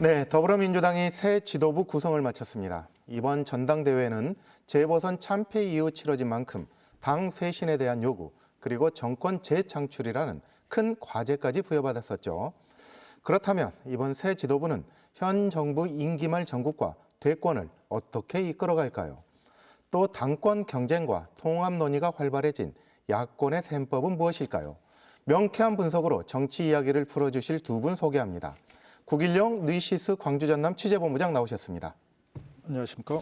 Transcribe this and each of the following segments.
네, 더불어민주당이 새 지도부 구성을 마쳤습니다. 이번 전당대회는 재보선 참패 이후 치러진 만큼 당 쇄신에 대한 요구 그리고 정권 재창출이라는 큰 과제까지 부여받았었죠. 그렇다면 이번 새 지도부는 현 정부 임기 말 전국과 대권을 어떻게 이끌어갈까요? 또 당권 경쟁과 통합 논의가 활발해진 야권의 셈법은 무엇일까요? 명쾌한 분석으로 정치 이야기를 풀어주실 두 분 소개합니다. 국일용 뉴시스 광주 전남 취재본부장 나오셨습니다. 안녕하십니까.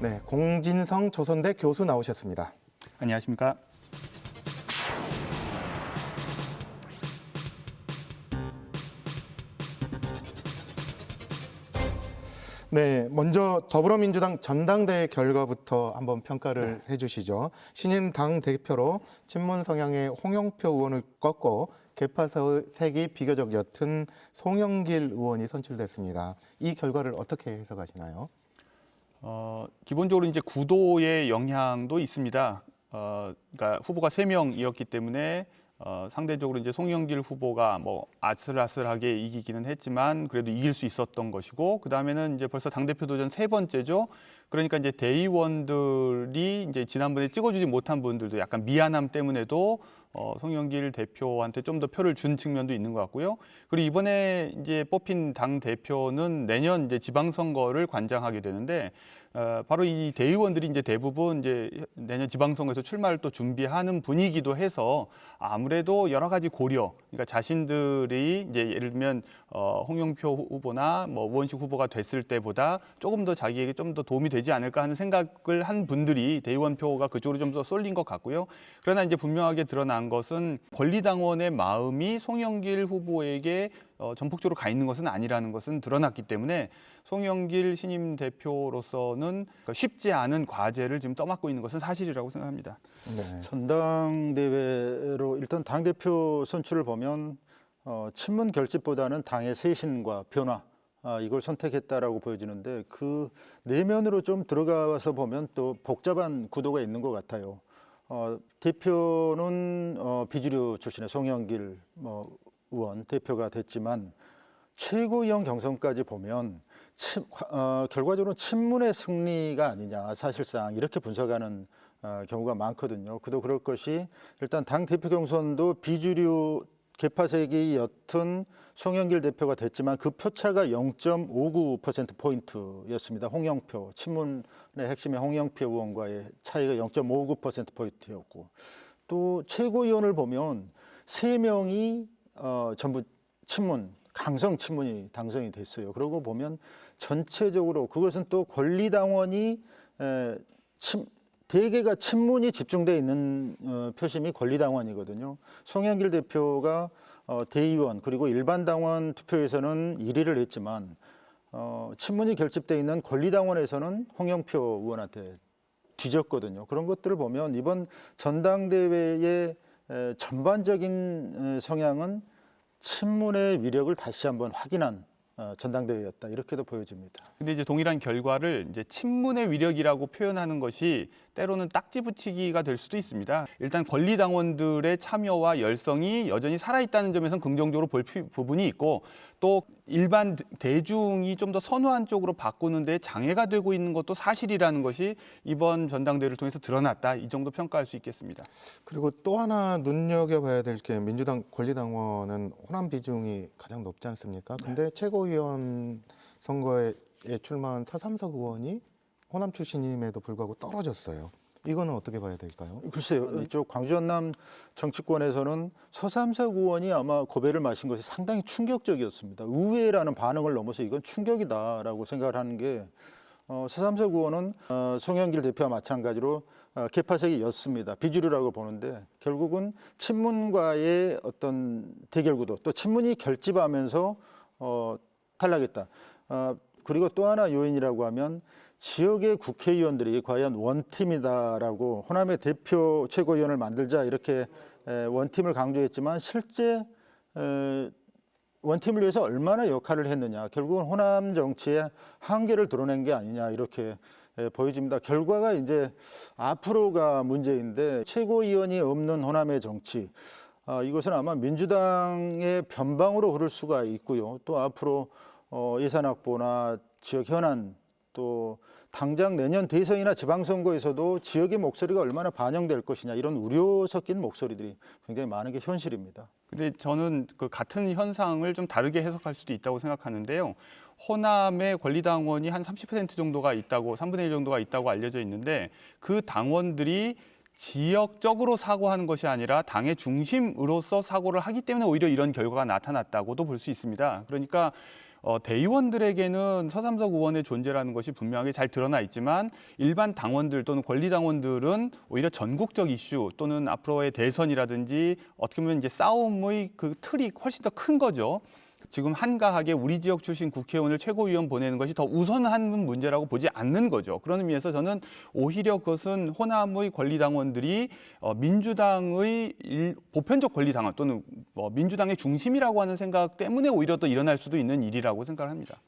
네, 공진성 조선대 교수 나오셨습니다. 안녕하십니까. 네, 먼저 더불어민주당 전당대회 결과부터 한번 평가를 해주시죠. 신임 당 대표로 친문 성향의 홍영표 의원을 꺾고 개파색이 비교적 옅은 송영길 의원이 선출됐습니다. 이 결과를 어떻게 해석하시나요? 어, 기본적으로 이제 구도의 영향도 있습니다. 어, 그러니까 후보가 세 명이었기 때문에 어, 상대적으로 이제 송영길 후보가 뭐 아슬아슬하게 이기기는 했지만 그래도 이길 수 있었던 것이고 그 다음에는 이제 벌써 당 대표 도전 세 번째죠. 그러니까 이제 대의원들이 이제 지난번에 찍어주지 못한 분들도 약간 미안함 때문에도 어, 송영길 대표한테 좀 더 표를 준 측면도 있는 것 같고요. 그리고 이번에 이제 뽑힌 당 대표는 내년 이제 지방선거를 관장하게 되는데 어, 바로 이 대의원들이 이제 대부분 이제 내년 지방선거에서 출마를 또 준비하는 분위기도 해서 아무래도 여러 가지 고려, 그러니까 자신들이 이제 예를 들면 어, 홍영표 후보나 뭐 우원식 후보가 됐을 때보다 조금 더 자기에게 좀 더 도움이 되지 않을까 하는 생각을 한 분들이 대의원 표가 그쪽으로 좀 더 쏠린 것 같고요. 그러나 이제 분명하게 드러난 것은 권리당원의 마음이 송영길 후보에게 어, 전폭적으로 가 있는 것은 아니라는 것은 드러났기 때문에 송영길 신임 대표로서는 그러니까 쉽지 않은 과제를 지금 떠맡고 있는 것은 사실이라고 생각합니다. 네. 전당대회로 일단 당 대표 선출을 보면 어, 친문 결집보다는 당의 쇄신과 변화 아, 이걸 선택했다라고 보여지는데 그 내면으로 좀 들어가서 보면 또 복잡한 구도가 있는 것 같아요. 어, 대표는 어, 비주류 출신의 송영길 뭐, 의원 대표가 됐지만 최고위원 경선까지 보면 친, 어, 결과적으로 친문의 승리가 아니냐 사실상 이렇게 분석하는 어, 경우가 많거든요. 그도 그럴 것이 일단 당 대표 경선도 비주류 개파색이 옅은 송영길 대표가 됐지만 그 표차가 0.59% 포인트였습니다. 홍영표 친문의 핵심의 홍영표 의원과의 차이가 0.59% 포인트였고 또 최고위원을 보면 세 명이 어, 전부 친문 강성 친문이 당선이 됐어요. 그러고 보면 전체적으로 그것은 또 권리당원이 에, 침, 대개가 친문이 집중돼 있는 어, 표심이 권리당원이거든요. 송영길 대표가 어, 대의원 그리고 일반 당원 투표에서는 1위를 했지만 어, 친문이 결집돼 있는 권리당원에서는 홍영표 의원한테 뒤졌거든요. 그런 것들을 보면 이번 전당대회의 에, 전반적인 에, 성향은 친문의 위력을 다시 한번 확인한 어, 전당대회였다 이렇게도 보여집니다. 근데 이제 동일한 결과를 이제 친문의 위력이라고 표현하는 것이 때로는 딱지 붙이기가 될 수도 있습니다. 일단 권리 당원들의 참여와 열성이 여전히 살아 있다는 점에서는 긍정적으로 볼 피- 부분이 있고 또 일반 대중이 좀 더 선호한 쪽으로 바꾸는 데 장애가 되고 있는 것도 사실이라는 것이 이번 전당대회를 통해서 드러났다. 이 정도 평가할 수 있겠습니다. 그리고 또 하나 눈여겨봐야 될 게 민주당 권리당원은 호남 비중이 가장 높지 않습니까? 근데 최고위원 선거에 출마한 서삼석 의원이 호남 출신임에도 불구하고 떨어졌어요. 이거는 어떻게 봐야 될까요? 글쎄요, 이쪽 광주 전남 정치권에서는 서삼석 의원이 아마 고배를 마신 것이 상당히 충격적이었습니다. 의외라는 반응을 넘어서 이건 충격이다라고 생각을 하는 게 어, 서삼석 의원은 어, 송영길 대표와 마찬가지로 어, 개파색이었습니다. 비주류라고 보는데 결국은 친문과의 어떤 대결 구도 또 친문이 결집하면서 어, 탈락했다. 어, 그리고 또 하나 요인이라고 하면 지역의 국회의원들이 과연 원팀이다라고 호남의 대표 최고위원을 만들자 이렇게 에, 원팀을 강조했지만 실제 에, 원팀을 위해서 얼마나 역할을 했느냐 결국은 호남 정치의 한계를 드러낸 게 아니냐 이렇게 예, 보여집니다. 결과가 이제 앞으로가 문제인데 최고위원이 없는 호남의 정치 아, 이것은 아마 민주당의 변방으로 흐를 수가 있고요. 또 앞으로 어, 예산 확보나 지역 현안 또 당장 내년 대선이나 지방선거에서도 지역의 목소리가 얼마나 반영될 것이냐 이런 우려 섞인 목소리들이 굉장히 많은 게 현실입니다. 근데 저는 그 같은 현상을 좀 다르게 해석할 수도 있다고 생각하는데요. 호남의 권리당원이 한 30% 정도가 있다고 3분의 1 정도가 있다고 알려져 있는데 그 당원들이 지역적으로 사고하는 것이 아니라 당의 중심으로서 사고를 하기 때문에 오히려 이런 결과가 나타났다고도 볼 수 있습니다. 그러니까 어, 대의원들에게는 서삼석 의원의 존재라는 것이 분명하게 잘 드러나 있지만 일반 당원들 또는 권리당원들은 오히려 전국적 이슈 또는 앞으로의 대선이라든지 어떻게 보면 이제 싸움의 그 틀이 훨씬 더 큰 거죠. 지금 한가하게 우리 지역 출신 국회의원을 최고위원 보내는 것이 더 우선한 문제라고 보지 않는 거죠. 그런 의미에서 저는 오히려 그것은 호남의 권리당원들이 어, 민주당의 일, 보편적 권리당원 또는 뭐 민주당의 중심이라고 하는 생각 때문에 오히려 또 일어날 수도 있는 일이라고 생각을 합니다.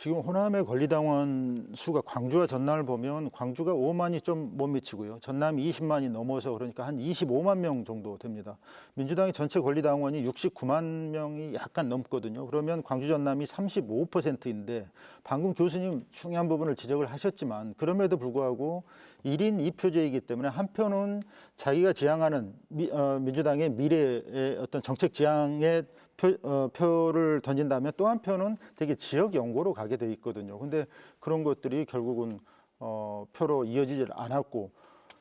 지금 호남의 권리당원 수가 광주와 전남을 보면 광주가 5만이 좀 못 미치고요. 전남이 20만이 넘어서 그러니까 한 25만 명 정도 됩니다. 민주당의 전체 권리당원이 69만 명이 약간 넘거든요. 그러면 광주 전남이 35%인데 방금 교수님 중요한 부분을 지적을 하셨지만 그럼에도 불구하고 1인 2표제이기 때문에 한편은 자기가 지향하는 미, 어, 민주당의 미래의 어떤 정책 지향에 표, 어, 표를 던진다면 또 한편은 되게 지역 연고로 가게 돼 있거든요. 근데 그런 것들이 결국은 어, 표로 이어지질 않았고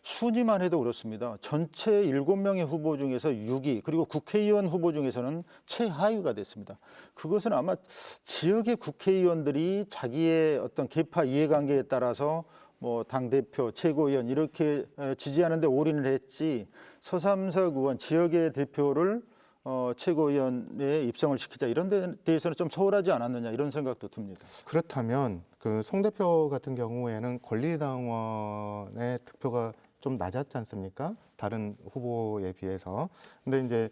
순위만 해도 그렇습니다. 전체 7명의 후보 중에서 6위 그리고 국회의원 후보 중에서는 최하위가 됐습니다. 그것은 아마 지역의 국회의원들이 자기의 어떤 계파 이해관계에 따라서 뭐 당대표, 최고위원 이렇게 에, 지지하는데 올인을 했지 서삼석 의원 지역의 대표를 어, 최고위원에 입성을 시키자 이런 데 대해서는 좀 소홀하지 않았느냐 이런 생각도 듭니다. 그렇다면 그 송 대표 같은 경우에는 권리당원의 득표가 좀 낮았지 않습니까? 다른 후보에 비해서. 근데 이제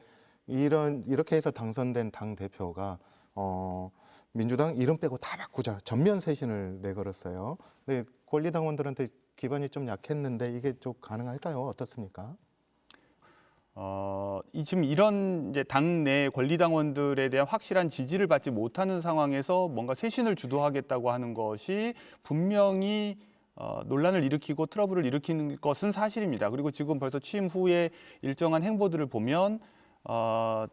이런 이렇게 해서 당선된 당 대표가 어 민주당 이름 빼고 다 바꾸자 전면 쇄신을 내걸었어요. 근데 권리당원들한테 기반이 좀 약했는데 이게 좀 가능할까요? 어떻습니까? 어, 이 지금 이런 이제 당내 권리당원들에 대한 확실한 지지를 받지 못하는 상황에서 뭔가 쇄신을 주도하겠다고 하는 것이 분명히 어, 논란을 일으키고 트러블을 일으키는 것은 사실입니다. 그리고 지금 벌써 취임 후에 일정한 행보들을 보면 어,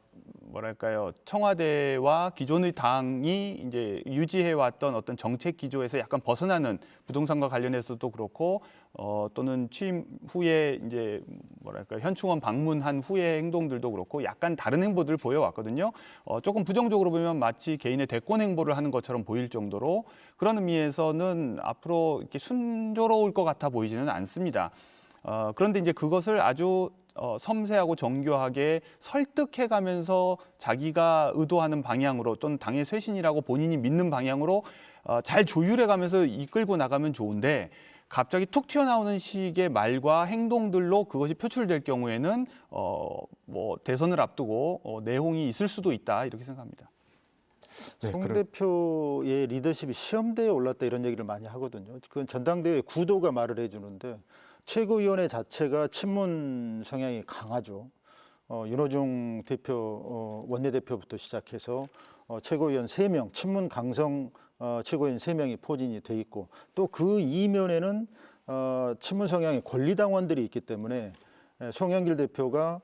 뭐랄까요 청와대와 기존의 당이 이제 유지해 왔던 어떤 정책 기조에서 약간 벗어나는 부동산과 관련해서도 그렇고 어, 또는 취임 후에 이제 뭐랄까 현충원 방문한 후의 행동들도 그렇고 약간 다른 행보들을 보여왔거든요. 어, 조금 부정적으로 보면 마치 개인의 대권 행보를 하는 것처럼 보일 정도로 그런 의미에서는 앞으로 이렇게 순조로울 것 같아 보이지는 않습니다. 어, 그런데 이제 그것을 아주 어, 섬세하고 정교하게 설득해가면서 자기가 의도하는 방향으로 또는 당의 쇄신이라고 본인이 믿는 방향으로 어, 잘 조율해가면서 이끌고 나가면 좋은데 갑자기 툭 튀어나오는 식의 말과 행동들로 그것이 표출될 경우에는 어, 뭐 대선을 앞두고 어, 내홍이 있을 수도 있다 이렇게 생각합니다. 네, 송 그럼- 대표의 리더십이 시험대에 올랐다 이런 얘기를 많이 하거든요. 그건 전당대회 구도가 말을 해주는데 최고위원회 자체가 친문 성향이 강하죠. 어, 윤호중 대표 어, 원내대표부터 시작해서 어, 최고위원 세 명 친문 강성 어, 최고위원 세명이 포진이 돼 있고 또 그 이면에는 어, 친문 성향의 권리당원들이 있기 때문에 에, 송영길 대표가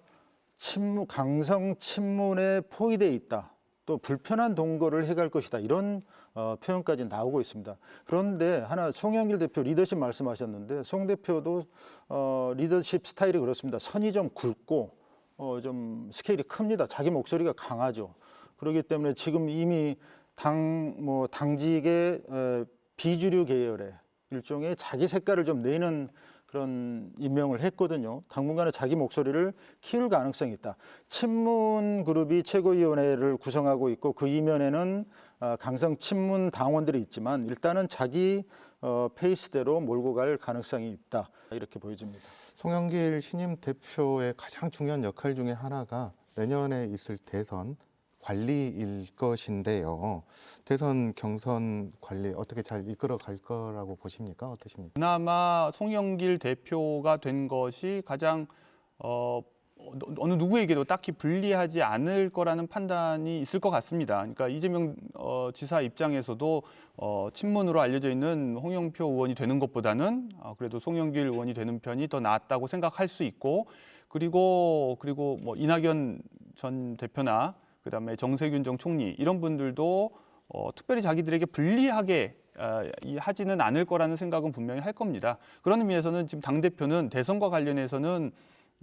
친문 강성 친문에 포위돼 있다. 또 불편한 동거를 해갈 것이다. 이런 어, 표현까지 나오고 있습니다. 그런데 하나 송영길 대표 리더십 말씀하셨는데 송 대표도 어, 리더십 스타일이 그렇습니다. 선이 좀 굵고 어, 좀 스케일이 큽니다. 자기 목소리가 강하죠. 그렇기 때문에 지금 이미 당 뭐 당직의 에, 비주류 계열의 일종의 자기 색깔을 좀 내는 그런 임명을 했거든요. 당분간은 자기 목소리를 키울 가능성이 있다. 친문 그룹이 최고위원회를 구성하고 있고 그 이면에는 어, 강성 친문 당원들이 있지만 일단은 자기 어, 페이스대로 몰고 갈 가능성이 있다. 이렇게 보여집니다. 송영길 신임 대표의 가장 중요한 역할 중에 하나가 내년에 있을 대선 관리일 것인데요. 대선 경선 관리 어떻게 잘 이끌어 갈 거라고 보십니까? 어떠십니까? 그나마 송영길 대표가 된 것이 가장 어, 어느 누구에게도 딱히 불리하지 않을 거라는 판단이 있을 것 같습니다. 그러니까 이재명 어, 지사 입장에서도 어, 친문으로 알려져 있는 홍영표 의원이 되는 것보다는 어, 그래도 송영길 의원이 되는 편이 더 낫다고 생각할 수 있고 그리고 그리고 뭐 이낙연 전 대표나 그다음에 정세균 전 총리 이런 분들도 어, 특별히 자기들에게 불리하게 아, 이 하지는 않을 거라는 생각은 분명히 할 겁니다. 그런 의미에서는 지금 당 대표는 대선과 관련해서는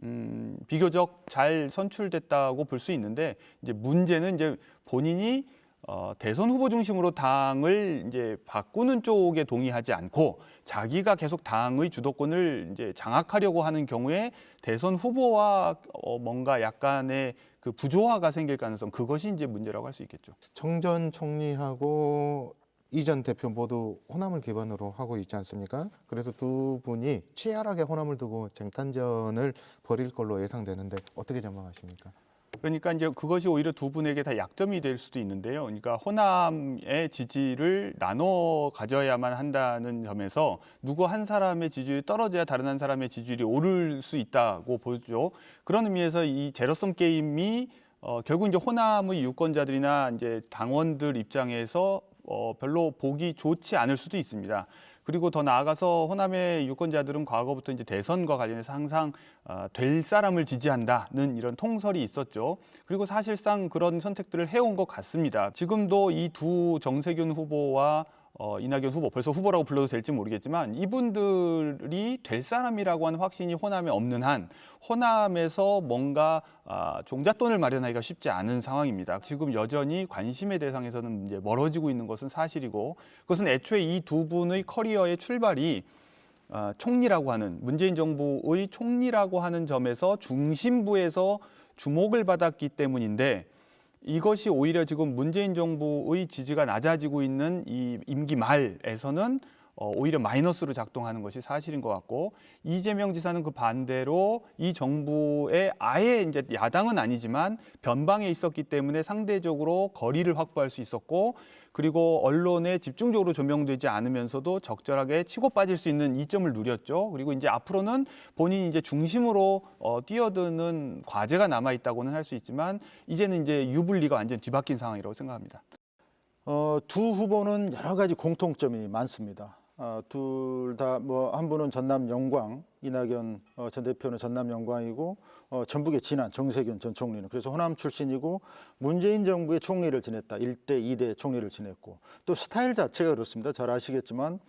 음, 비교적 잘 선출됐다고 볼 수 있는데 이제 문제는 이제 본인이 어, 대선 후보 중심으로 당을 이제 바꾸는 쪽에 동의하지 않고 자기가 계속 당의 주도권을 이제 장악하려고 하는 경우에 대선 후보와 어, 뭔가 약간의 그 부조화가 생길 가능성 그것이 이제 문제라고 할 수 있겠죠. 정전 총리하고 이전 대표 모두 호남을 기반으로 하고 있지 않습니까? 그래서 두 분이 치열하게 호남을 두고 쟁탈전을 벌일 걸로 예상되는데 어떻게 전망하십니까? 그러니까 이제 그것이 오히려 두 분에게 다 약점이 될 수도 있는데요. 그러니까 호남의 지지를 나눠 가져야만 한다는 점에서 누구 한 사람의 지지율이 떨어져야 다른 한 사람의 지지율이 오를 수 있다고 보죠. 그런 의미에서 이 제로섬 게임이 어, 결국 이제 호남의 유권자들이나 이제 당원들 입장에서 어, 별로 보기 좋지 않을 수도 있습니다. 그리고 더 나아가서 호남의 유권자들은 과거부터 이제 대선과 관련해서 항상 어, 될 사람을 지지한다는 이런 통설이 있었죠. 그리고 사실상 그런 선택들을 해온 것 같습니다. 지금도 이 두 정세균 후보와 어, 이낙연 후보 벌써 후보라고 불러도 될지 모르겠지만 이분들이 될 사람이라고 하는 확신이 호남에 없는 한 호남에서 뭔가 아, 종잣돈을 마련하기가 쉽지 않은 상황입니다. 지금 여전히 관심의 대상에서는 이제 멀어지고 있는 것은 사실이고 그것은 애초에 이 두 분의 커리어의 출발이 아, 총리라고 하는 문재인 정부의 총리라고 하는 점에서 중심부에서 주목을 받았기 때문인데 이것이 오히려 지금 문재인 정부의 지지가 낮아지고 있는 이 임기 말에서는 어, 오히려 마이너스로 작동하는 것이 사실인 것 같고 이재명 지사는 그 반대로 이 정부의 아예 이제 야당은 아니지만 변방에 있었기 때문에 상대적으로 거리를 확보할 수 있었고 그리고 언론에 집중적으로 조명되지 않으면서도 적절하게 치고 빠질 수 있는 이점을 누렸죠. 그리고 이제 앞으로는 본인이 이제 중심으로 어, 뛰어드는 과제가 남아 있다고는 할 수 있지만 이제는 이제 유불리가 완전 뒤바뀐 상황이라고 생각합니다. 어, 두 후보는 여러 가지 공통점이 많습니다. 어, 둘다 뭐 한 분은 전남 영광 이낙연 어, 전 대표는 전남 영광이고 어, 전북의 진안 정세균 전 총리는 그래서 호남 출신이고 문재인 정부의 총리를 지냈다. 1대 2대 총리를 지냈고 또 스타일 자체가 그렇습니다. 잘 아시겠지만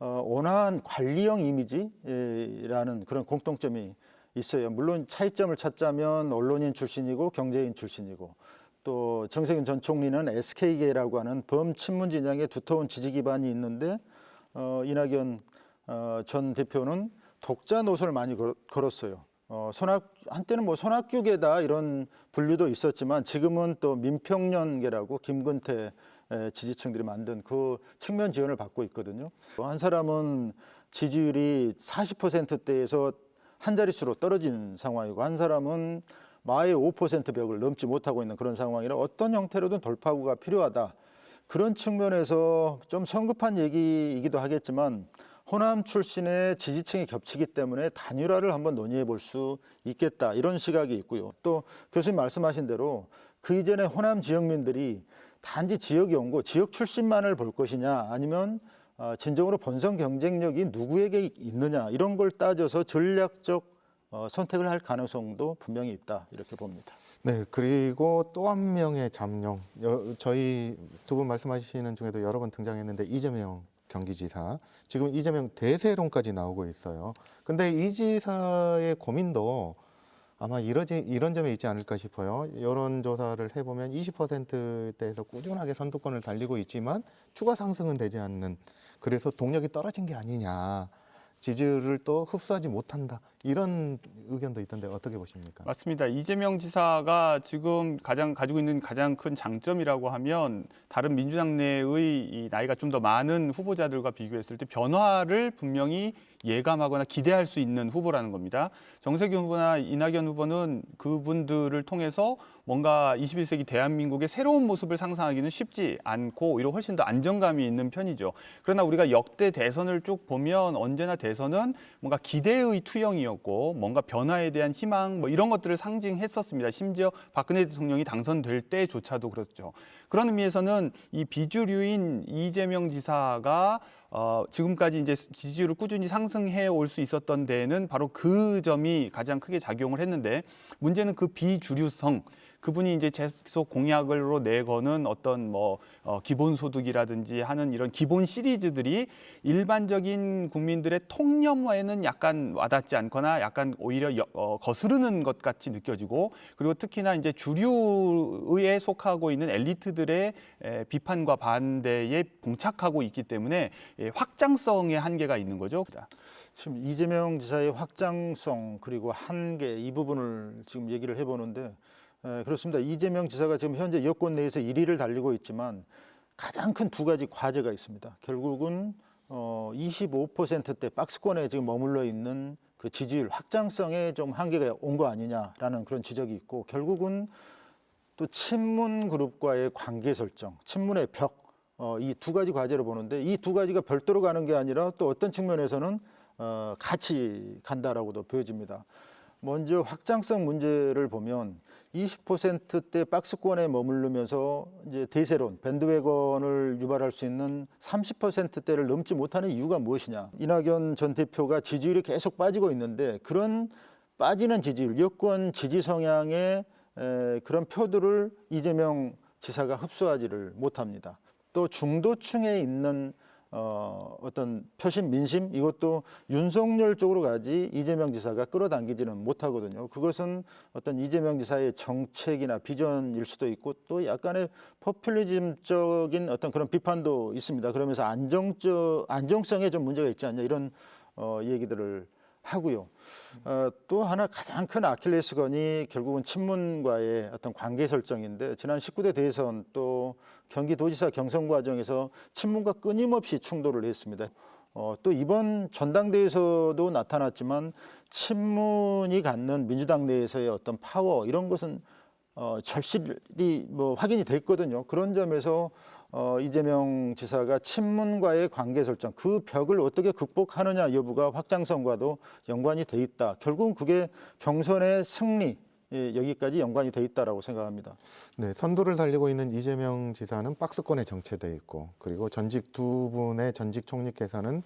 어, 온화한 관리형 이미지라는 그런 공통점이 있어요. 물론 차이점을 찾자면 언론인 출신이고 경제인 출신이고 또 정세균 전 총리는 SK계라고 하는 범친문 진영에 두터운 지지 기반이 있는데 어, 이낙연 어, 전 대표는 독자 노선을 많이 걸, 걸었어요. 어, 손학 한때는 뭐 손학규계다 이런 분류도 있었지만 지금은 또 민평년계라고 김근태 에, 지지층들이 만든 그 측면 지원을 받고 있거든요. 한 사람은 지지율이 40%대에서 한 자릿수로 떨어진 상황이고 한 사람은 마의 5% 벽을 넘지 못하고 있는 그런 상황이라 어떤 형태로든 돌파구가 필요하다. 그런 측면에서 좀 성급한 얘기이기도 하겠지만 호남 출신의 지지층이 겹치기 때문에 단일화를 한번 논의해 볼 수 있겠다 이런 시각이 있고요. 또 교수님 말씀하신 대로 그 이전에 호남 지역민들이 단지 지역 연구, 지역 출신만을 볼 것이냐 아니면 어, 진정으로 본선 경쟁력이 누구에게 있느냐 이런 걸 따져서 전략적 어, 선택을 할 가능성도 분명히 있다 이렇게 봅니다. 네, 그리고 또 한 명의 잠룡. 여- 저희 두 분 말씀하시는 중에도 여러 번 등장했는데 이재명 경기지사. 지금 이재명 대세론까지 나오고 있어요. 근데 이 지사의 고민도 아마 이러지, 이런 점에 있지 않을까 싶어요. 여론조사를 해보면 20%대에서 꾸준하게 선두권을 달리고 있지만 추가 상승은 되지 않는 그래서 동력이 떨어진 게 아니냐. 지지율을 또 흡수하지 못한다. 이런 의견도 있던데 어떻게 보십니까? 맞습니다. 이재명 지사가 지금 가장 가지고 있는 가장 큰 장점이라고 하면 다른 민주당 내의 이 나이가 좀 더 많은 후보자들과 비교했을 때 변화를 분명히 예감하거나 기대할 수 있는 후보라는 겁니다. 정세균 후보나 이낙연 후보는 그분들을 통해서 뭔가 21세기 대한민국의 새로운 모습을 상상하기는 쉽지 않고 오히려 훨씬 더 안정감이 있는 편이죠. 그러나 우리가 역대 대선을 쭉 보면 언제나 대선은 뭔가 기대의 투영이었고 뭔가 변화에 대한 희망 뭐 이런 것들을 상징했었습니다. 심지어 박근혜 대통령이 당선될 때조차도 그렇죠. 그런 의미에서는 이 비주류인 이재명 지사가 어, 지금까지 이제 지지율을 꾸준히 상승해 올 수 있었던 데에는 바로 그 점이 가장 크게 작용을 했는데 문제는 그 비주류성 그분이 이제 계속 공약으로 내거는 어떤 뭐 어, 기본소득이라든지 하는 이런 기본 시리즈들이 일반적인 국민들의 통념화에는 약간 와닿지 않거나 약간 오히려 여- 어, 거스르는 것 같이 느껴지고 그리고 특히나 이제 주류에 속하고 있는 엘리트들의 에, 비판과 반대에 봉착하고 있기 때문에 예, 확장성의 한계가 있는 거죠. 지금 이재명 지사의 확장성 그리고 한계 이 부분을 지금 얘기를 해보는데 에, 그렇습니다. 이재명 지사가 지금 현재 여권 내에서 1위를 달리고 있지만 가장 큰 두 가지 과제가 있습니다. 결국은 어, 25%대 박스권에 지금 머물러 있는 그 지지율 확장성에 좀 한계가 온 거 아니냐라는 그런 지적이 있고 결국은 또 친문 그룹과의 관계 설정, 친문의 벽, 어, 이 두 가지 과제로 보는데 이 두 가지가 별도로 가는 게 아니라 또 어떤 측면에서는 어, 같이 간다라고도 보여집니다. 먼저 확장성 문제를 보면 20%대 박스권에 머무르면서 이제 대세론, 밴드웨건을 유발할 수 있는 30%대를 넘지 못하는 이유가 무엇이냐? 이낙연 전 대표가 지지율이 계속 빠지고 있는데 그런 빠지는 지지율, 여권 지지 성향의 에, 그런 표들을 이재명 지사가 흡수하지를 못합니다. 또 중도층에 있는 어, 어떤 표심 민심 이것도 윤석열 쪽으로 가지 이재명 지사가 끌어당기지는 못하거든요. 그것은 어떤 이재명 지사의 정책이나 비전일 수도 있고 또 약간의 포퓰리즘적인 어떤 그런 비판도 있습니다. 그러면서 안정적 안정성에 좀 문제가 있지 않냐 이런 어, 얘기들을 하고요. 어, 또 하나 가장 큰 아킬레스건이 결국은 친문과의 어떤 관계 설정인데 지난 19대 대선 또 경기도지사 경선 과정에서 친문과 끊임없이 충돌을 했습니다. 어, 또 이번 전당대회에서도 나타났지만 친문이 갖는 민주당 내에서의 어떤 파워 이런 것은 어, 절실히 뭐 확인이 됐거든요. 그런 점에서 어, 이재명 지사가 친문과의 관계 설정 그 벽을 어떻게 극복하느냐 여부가 확장성과도 연관이 돼 있다. 결국은 그게 경선의 승리 예, 여기까지 연관이 돼 있다라고 생각합니다. 네, 선두를 달리고 있는 이재명 지사는 박스권에 정체돼 있고 그리고 전직 두 분의 전직 총리께서는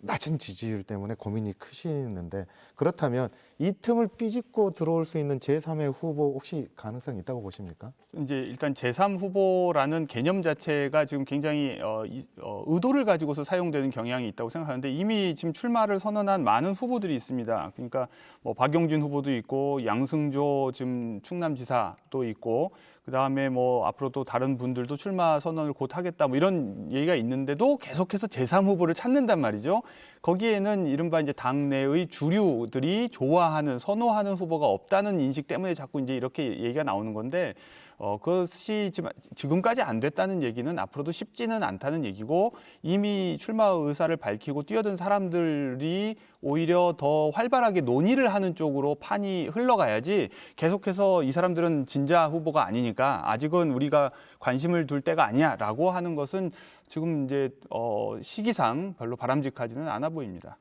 낮은 지지율 때문에 고민이 크시는데 그렇다면 이 틈을 삐집고 들어올 수 있는 제3의 후보 혹시 가능성이 있다고 보십니까? 이제 일단 제3 후보라는 개념 자체가 지금 굉장히 어, 이, 어, 의도를 가지고서 사용되는 경향이 있다고 생각하는데 이미 지금 출마를 선언한 많은 후보들이 있습니다. 그러니까 뭐 박용진 후보도 있고 양승조 지금 충남지사도 있고 그 다음에 뭐 앞으로 또 다른 분들도 출마 선언을 곧 하겠다 뭐 이런 얘기가 있는데도 계속해서 제3 후보를 찾는단 말이죠. 거기에는 이른바 이제 당내의 주류들이 좋아하는 선호하는 후보가 없다는 인식 때문에 자꾸 이제 이렇게 얘기가 나오는 건데 어, 그것이 지금- 지금까지 안 됐다는 얘기는 앞으로도 쉽지는 않다는 얘기고 이미 출마 의사를 밝히고 뛰어든 사람들이 오히려 더 활발하게 논의를 하는 쪽으로 판이 흘러가야지 계속해서 이 사람들은 진짜 후보가 아니니까 아직은 우리가 관심을 둘 때가 아니야라고 하는 것은 지금 이제 어, 시기상 별로 바람직하지는 않아 보입니다.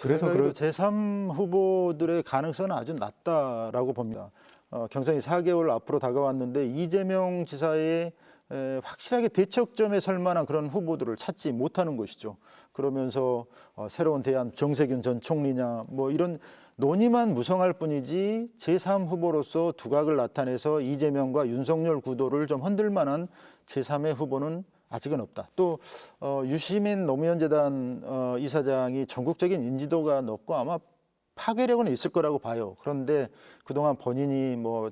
그래서 그래서 그럴- 제3 후보들의 가능성은 아주 낮다라고 봅니다. 어, 경선이 4개월 앞으로 다가왔는데 이재명 지사의 에, 확실하게 대척점에 설 만한 그런 후보들을 찾지 못하는 것이죠. 그러면서 어, 새로운 대안 정세균 전 총리냐 뭐 이런 논의만 무성할 뿐이지 제3 후보로서 두각을 나타내서 이재명과 윤석열 구도를 좀 흔들 만한 제3의 후보는 아직은 없다. 또 어, 유시민 노무현 재단 어, 이사장이 전국적인 인지도가 높고 아마 파괴력은 있을 거라고 봐요. 그런데 그동안 본인이 뭐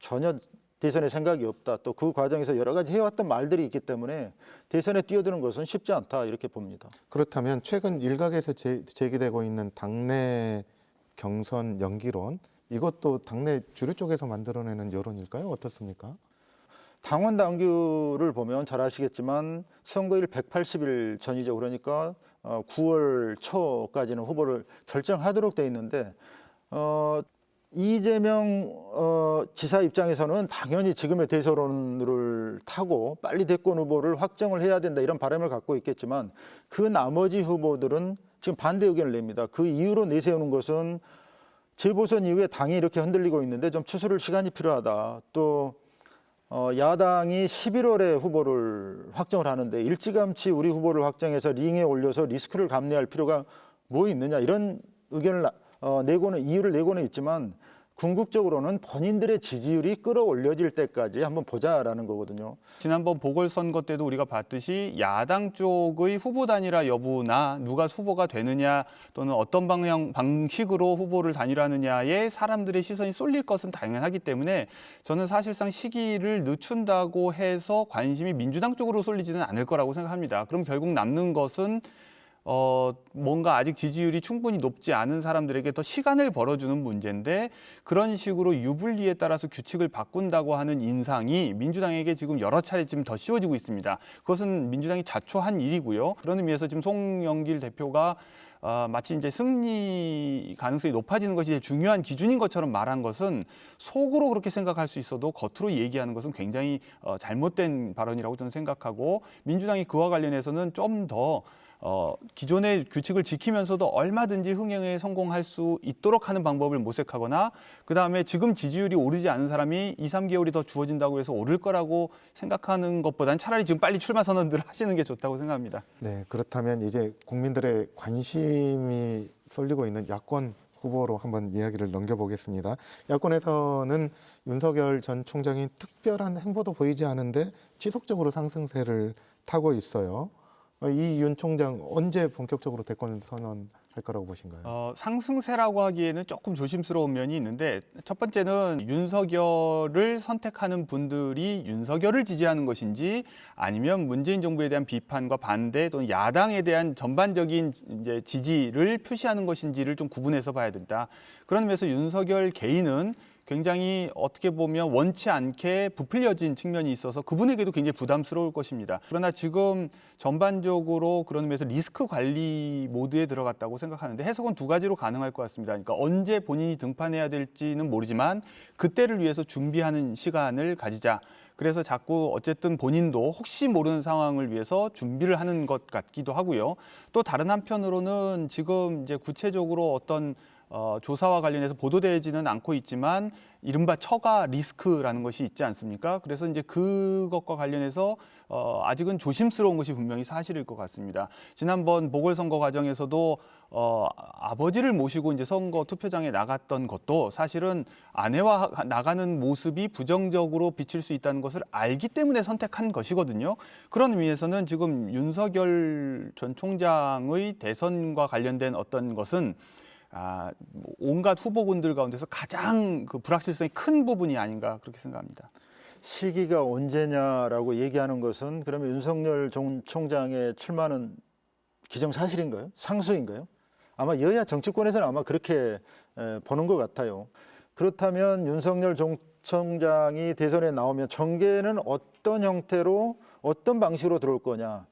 전혀 대선에 생각이 없다. 또 그 과정에서 여러 가지 해왔던 말들이 있기 때문에 대선에 뛰어드는 것은 쉽지 않다 이렇게 봅니다. 그렇다면 최근 일각에서 제, 제기되고 있는 당내 경선 연기론 이것도 당내 주류 쪽에서 만들어내는 여론일까요? 어떻습니까? 당원 당규를 보면 잘 아시겠지만 선거일 180일 전이죠. 그러니까 어, 9월 초까지는 후보를 결정하도록 돼 있는데 어, 이재명 어, 지사 입장에서는 당연히 지금의 대세론을 타고 빨리 대권 후보를 확정을 해야 된다 이런 바람을 갖고 있겠지만 그 나머지 후보들은 지금 반대 의견을 냅니다. 그 이유로 내세우는 것은 재보선 이후에 당이 이렇게 흔들리고 있는데 좀 추스를 시간이 필요하다. 또 어, 야당이 11월에 후보를 확정을 하는데 일찌감치 우리 후보를 확정해서 링에 올려서 리스크를 감내할 필요가 뭐 있느냐 이런 의견을 어, 내고는 이유를 내고는 있지만 궁극적으로는 본인들의 지지율이 끌어올려질 때까지 한번 보자라는 거거든요. 지난번 보궐선거 때도 우리가 봤듯이 야당 쪽의 후보 단일화 여부나 누가 후보가 되느냐 또는 어떤 방향 방식으로 후보를 단일화하느냐에 사람들의 시선이 쏠릴 것은 당연하기 때문에 저는 사실상 시기를 늦춘다고 해서 관심이 민주당 쪽으로 쏠리지는 않을 거라고 생각합니다. 그럼 결국 남는 것은 어, 뭔가 아직 지지율이 충분히 높지 않은 사람들에게 더 시간을 벌어주는 문제인데 그런 식으로 유불리에 따라서 규칙을 바꾼다고 하는 인상이 민주당에게 지금 여러 차례 지금 더 씌워지고 있습니다. 그것은 민주당이 자초한 일이고요. 그런 의미에서 지금 송영길 대표가 어, 마치 이제 승리 가능성이 높아지는 것이 중요한 기준인 것처럼 말한 것은 속으로 그렇게 생각할 수 있어도 겉으로 얘기하는 것은 굉장히 어, 잘못된 발언이라고 저는 생각하고 민주당이 그와 관련해서는 좀더 어, 기존의 규칙을 지키면서도 얼마든지 흥행에 성공할 수 있도록 하는 방법을 모색하거나 그 다음에 지금 지지율이 오르지 않은 사람이 2, 3개월이 더 주어진다고 해서 오를 거라고 생각하는 것보다는 차라리 지금 빨리 출마 선언들을 하시는 게 좋다고 생각합니다. 네, 그렇다면 이제 국민들의 관심이 쏠리고 있는 야권 후보로 한번 이야기를 넘겨보겠습니다. 야권에서는 윤석열 전 총장이 특별한 행보도 보이지 않은데 지속적으로 상승세를 타고 있어요. 어, 이윤 총장 언제 본격적으로 대권 선언할 거라고 보신가요? 어, 상승세라고 하기에는 조금 조심스러운 면이 있는데 첫 번째는 윤석열을 선택하는 분들이 윤석열을 지지하는 것인지 아니면 문재인 정부에 대한 비판과 반대 또는 야당에 대한 전반적인 이제 지지를 표시하는 것인지를 좀 구분해서 봐야 된다. 그런 면에서 윤석열 개인은 굉장히 어떻게 보면 원치 않게 부풀려진 측면이 있어서 그분에게도 굉장히 부담스러울 것입니다. 그러나 지금 전반적으로 그런 면에서 리스크 관리 모드에 들어갔다고 생각하는데 해석은 두 가지로 가능할 것 같습니다. 그러니까 언제 본인이 등판해야 될지는 모르지만 그때를 위해서 준비하는 시간을 가지자. 그래서 자꾸 어쨌든 본인도 혹시 모르는 상황을 위해서 준비를 하는 것 같기도 하고요. 또 다른 한편으로는 지금 이제 구체적으로 어떤 어, 조사와 관련해서 보도되지는 않고 있지만 이른바 처가 리스크라는 것이 있지 않습니까? 그래서 이제 그것과 관련해서 어, 아직은 조심스러운 것이 분명히 사실일 것 같습니다. 지난번 보궐선거 과정에서도 어, 아버지를 모시고 이제 선거 투표장에 나갔던 것도 사실은 아내와 하- 나가는 모습이 부정적으로 비칠 수 있다는 것을 알기 때문에 선택한 것이거든요. 그런 의미에서는 지금 윤석열 전 총장의 대선과 관련된 어떤 것은 아, 뭐 온갖 후보군들 가운데서 가장 그 불확실성이 큰 부분이 아닌가 그렇게 생각합니다. 시기가 언제냐라고 얘기하는 것은 그러면 윤석열 종- 총장의 출마는 기정사실인가요? 상수인가요? 아마 여야 정치권에서는 아마 그렇게 에, 보는 것 같아요. 그렇다면 윤석열 종- 총장이 대선에 나오면 정계는 어떤 형태로 어떤 방식으로 들어올 거냐?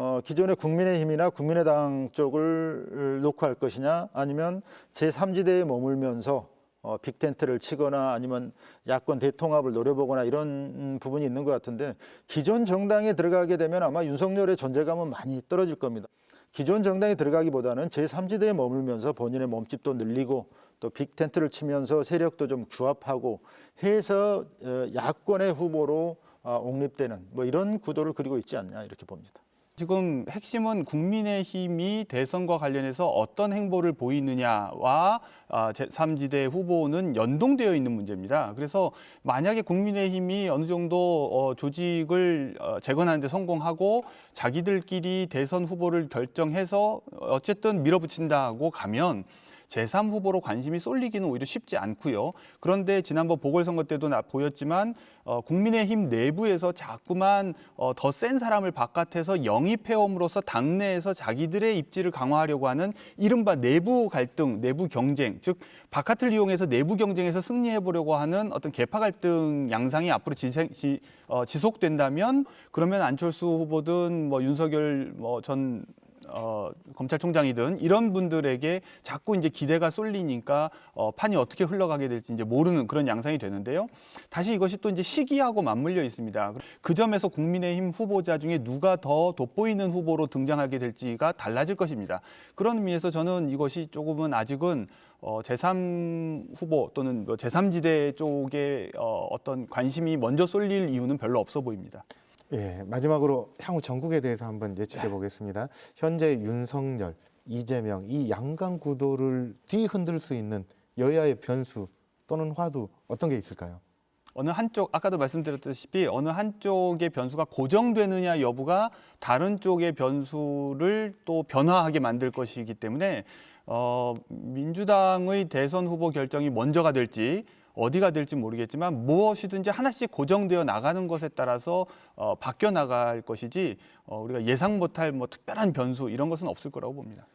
어, 기존의 국민의힘이나 국민의당 쪽을 놓고 할 것이냐 아니면 제3지대에 머물면서 어, 빅텐트를 치거나 아니면 야권 대통합을 노려보거나 이런 음, 부분이 있는 것 같은데 기존 정당에 들어가게 되면 아마 윤석열의 존재감은 많이 떨어질 겁니다. 기존 정당에 들어가기보다는 제3지대에 머물면서 본인의 몸집도 늘리고 또 빅텐트를 치면서 세력도 좀 규합하고 해서 어, 야권의 후보로 어, 옥립되는 뭐 이런 구도를 그리고 있지 않냐 이렇게 봅니다. 지금 핵심은 국민의힘이 대선과 관련해서 어떤 행보를 보이느냐와 아, 제3지대 후보는 연동되어 있는 문제입니다. 그래서 만약에 국민의힘이 어느 정도 어, 조직을 어, 재건하는 데 성공하고 자기들끼리 대선 후보를 결정해서 어쨌든 밀어붙인다고 가면 제3 후보로 관심이 쏠리기는 오히려 쉽지 않고요. 그런데 지난번 보궐선거 때도 나 보였지만 어, 국민의힘 내부에서 자꾸만 어, 더 센 사람을 바깥에서 영입해옴으로써 당내에서 자기들의 입지를 강화하려고 하는 이른바 내부 갈등, 내부 경쟁, 즉 바깥을 이용해서 내부 경쟁에서 승리해 보려고 하는 어떤 개파 갈등 양상이 앞으로 지생, 지, 어, 지속된다면 그러면 안철수 후보든 뭐 윤석열 뭐전 어, 검찰총장이든 이런 분들에게 자꾸 이제 기대가 쏠리니까 어, 판이 어떻게 흘러가게 될지 이제 모르는 그런 양상이 되는데요. 다시 이것이 또 이제 시기하고 맞물려 있습니다. 그 점에서 국민의힘 후보자 중에 누가 더 돋보이는 후보로 등장하게 될지가 달라질 것입니다. 그런 의미에서 저는 이것이 조금은 아직은 어, 제3 후보 또는 뭐 제3지대 쪽에 어, 어떤 관심이 먼저 쏠릴 이유는 별로 없어 보입니다. 예, 마지막으로 향후 전국에 대해서 한번 예측해 보겠습니다. 현재 윤석열, 이재명 이 양강 구도를 뒤흔들 수 있는 여야의 변수 또는 화두 어떤 게 있을까요? 어느 한쪽 아까도 말씀드렸다시피 어느 한쪽의 변수가 고정되느냐 여부가 다른 쪽의 변수를 또 변화하게 만들 것이기 때문에 어, 민주당의 대선 후보 결정이 먼저가 될지 어디가 될지 모르겠지만 무엇이든지 하나씩 고정되어 나가는 것에 따라서 어, 바뀌어 나갈 것이지 어, 우리가 예상 못할 뭐 특별한 변수 이런 것은 없을 거라고 봅니다.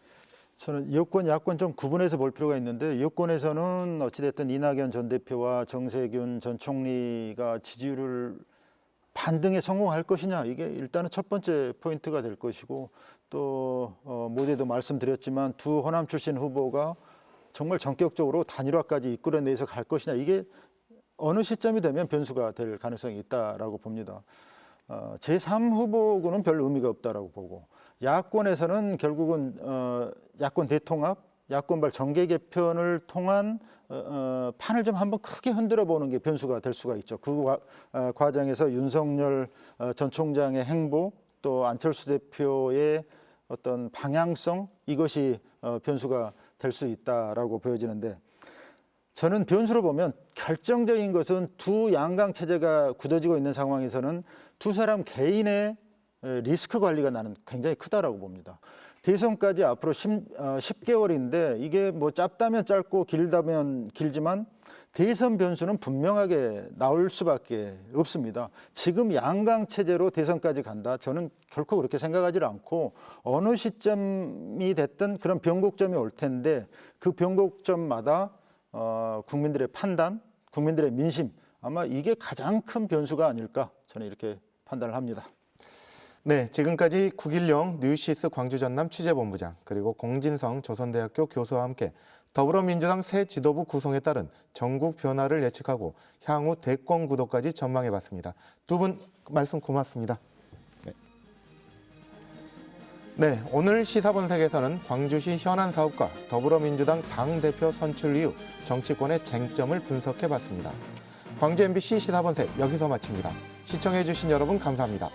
저는 여권, 야권 좀 구분해서 볼 필요가 있는데 여권에서는 어찌됐든 이낙연 전 대표와 정세균 전 총리가 지지율을 반등에 성공할 것이냐 이게 일단은 첫 번째 포인트가 될 것이고 또 어, 모두에도 말씀드렸지만 두 호남 출신 후보가 정말 전격적으로 단일화까지 이끌어내서 갈 것이냐 이게 어느 시점이 되면 변수가 될 가능성이 있다라고 봅니다. 어, 제3 후보군은 별 의미가 없다라고 보고 야권에서는 결국은 어, 야권 대통합, 야권발 정계 개편을 통한 어, 어, 판을 좀 한번 크게 흔들어 보는 게 변수가 될 수가 있죠. 그 과, 어, 과정에서 윤석열 어, 전 총장의 행보 또 안철수 대표의 어떤 방향성 이것이 어, 변수가 될 수 있다라고 보여지는데 저는 변수로 보면 결정적인 것은 두 양강 체제가 굳어지고 있는 상황에서는 두 사람 개인의 에, 리스크 관리가 나는 굉장히 크다라고 봅니다. 대선까지 앞으로 10, 어, 10개월인데 이게 뭐 짧다면 짧고 길다면 길지만 대선 변수는 분명하게 나올 수밖에 없습니다. 지금 양강 체제로 대선까지 간다. 저는 결코 그렇게 생각하지 않고 어느 시점이 됐든 그런 변곡점이 올 텐데 그 변곡점마다 어, 국민들의 판단, 국민들의 민심 아마 이게 가장 큰 변수가 아닐까 저는 이렇게 판단을 합니다. 네, 지금까지 국일영 뉴시스 광주 전남 취재본부장 그리고 공진성 조선대학교 교수와 함께 더불어민주당 새 지도부 구성에 따른 전국 변화를 예측하고 향후 대권 구도까지 전망해봤습니다. 두 분 말씀 고맙습니다. 네. 네, 오늘 시사본색에서는 광주시 현안 사업과 더불어민주당 당 대표 선출 이후 정치권의 쟁점을 분석해봤습니다. 광주 MBC 시사본색 여기서 마칩니다. 시청해주신 여러분 감사합니다.